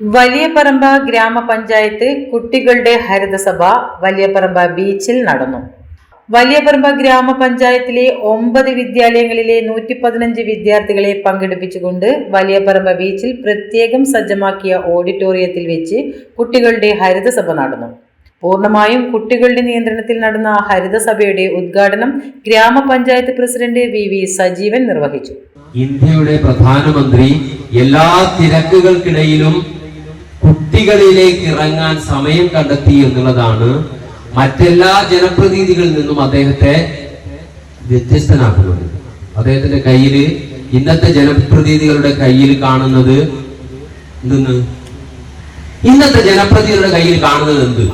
വലിയപറമ്പ ഗ്രാമപഞ്ചായത്ത് കുട്ടികളുടെ ഹരിതസഭ വലിയപറമ്പ ബീച്ചിൽ നടന്നു. വലിയപറമ്പ ഗ്രാമപഞ്ചായത്തിലെ ഒമ്പത് വിദ്യാലയങ്ങളിലെ നൂറ്റി പതിനഞ്ച് വിദ്യാർത്ഥികളെ പങ്കെടുപ്പിച്ചുകൊണ്ട് വലിയപറമ്പ ബീച്ചിൽ പ്രത്യേകം സജ്ജമാക്കിയ ഓഡിറ്റോറിയത്തിൽ വെച്ച് കുട്ടികളുടെ ഹരിതസഭ നടന്നു. പൂർണമായും കുട്ടികളുടെ നിയന്ത്രണത്തിൽ നടന്ന ഹരിതസഭയുടെ ഉദ്ഘാടനം ഗ്രാമപഞ്ചായത്ത് പ്രസിഡന്റ് വി വി സജീവൻ നിർവഹിച്ചു. ഇന്ത്യയുടെ പ്രധാനമന്ത്രി എല്ലാ തിരക്കുകൾക്കിടയിലും കുട്ടികളിലേക്ക് ഇറങ്ങാൻ സമയം കണ്ടെത്തി എന്നുള്ളതാണ് മറ്റെല്ലാ ജനപ്രതിനിധികളിൽ നിന്നും അദ്ദേഹത്തെ വ്യത്യസ്തനാക്കുന്നത്. അദ്ദേഹത്തിന്റെ കയ്യിൽ ഇന്നത്തെ ജനപ്രതിനിധികളുടെ കയ്യിൽ കാണുന്നത് എന്തെന്ന്? ഇന്നത്തെ ജനപ്രതിനിധികളുടെ കയ്യിൽ കാണുന്നത് എന്ത്?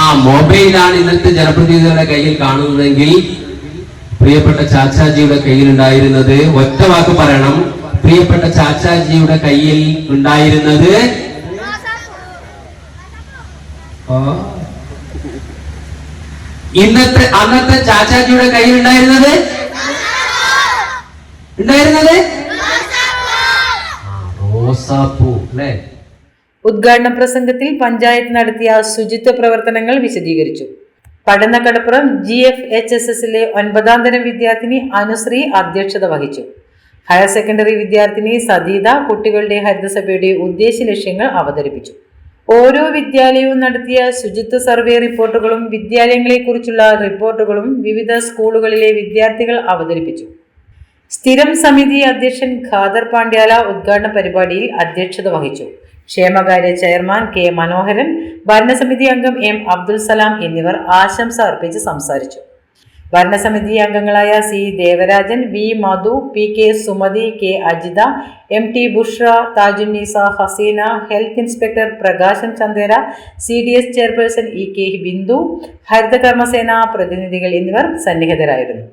ആ മൊബൈലാണ് ഇന്നത്തെ ജനപ്രതിനിധികളുടെ കയ്യിൽ കാണുന്നതെങ്കിൽ പ്രിയപ്പെട്ട ചാച്ചാജിയുടെ കയ്യിലുണ്ടായിരുന്നത് ഒറ്റ വാക്ക് പറയണം. പ്രിയപ്പെട്ട ചാച്ചാജിയുടെ കയ്യിൽ ഉണ്ടായിരുന്നത്. ഇന്നത്തെ അന്നത്തെ ചാച്ചാജിയുടെ കയ്യിൽ ഉണ്ടായിരുന്നത്? ഉണ്ടായിരുന്നത്? ഉദ്ഘാടന പ്രസംഗത്തിൽ പഞ്ചായത്ത് നടത്തിയ ശുചിത്വ പ്രവർത്തനങ്ങൾ വിശദീകരിച്ചു. Padanakkadappuram G F H S എസിലെ ഒൻപതാം തരം വിദ്യാർത്ഥിനി അനുശ്രീ അധ്യക്ഷത വഹിച്ചു. ഹയർ സെക്കൻഡറി വിദ്യാർത്ഥിനി സതീത കുട്ടികളുടെ ഹരിതസഭയുടെ ഉദ്ദേശ ലക്ഷ്യങ്ങൾ അവതരിപ്പിച്ചു. ഓരോ വിദ്യാലയവും നടത്തിയ ശുചിത്വ സർവേ റിപ്പോർട്ടുകളും വിദ്യാലയങ്ങളെക്കുറിച്ചുള്ള റിപ്പോർട്ടുകളും വിവിധ സ്കൂളുകളിലെ വിദ്യാർത്ഥികൾ അവതരിപ്പിച്ചു. സ്ഥിരം സമിതി അധ്യക്ഷൻ ഖാദർ പാണ്ഡ്യാല ഉദ്ഘാടന പരിപാടിയിൽ അധ്യക്ഷത വഹിച്ചു. ക്ഷേമകാര്യ ചെയർമാൻ കെ മനോഹരൻ ഭരണസമിതി അംഗം എം അബ്ദുൽ സലാം എന്നിവർ ആശംസ അർപ്പിച്ച് സംസാരിച്ചു. ഭരണസമിതി അംഗങ്ങളായ C Devarajan V Madhu P K Sumathi K Ajitha M T Bushra Thajunneesa Haseena health inspector Prakashan Chandera C D S chairperson E K Bindu ഹരിതകർമ്മസേന പ്രതിനിധികൾ എന്നിവർ സന്നിഹിതരായിരുന്നു.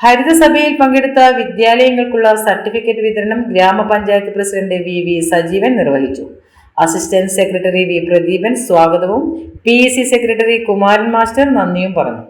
ഹരിതസഭയിൽ പങ്കെടുത്ത വിദ്യാലയങ്ങൾക്കുള്ള സർട്ടിഫിക്കറ്റ് വിതരണം ഗ്രാമപഞ്ചായത്ത് പ്രസിഡന്റ് വി വി സജീവൻ നിർവഹിച്ചു. അസിസ്റ്റന്റ് സെക്രട്ടറി വി പ്രദീപൻ സ്വാഗതവും P secretary Kumaran master നന്ദിയും പറഞ്ഞു.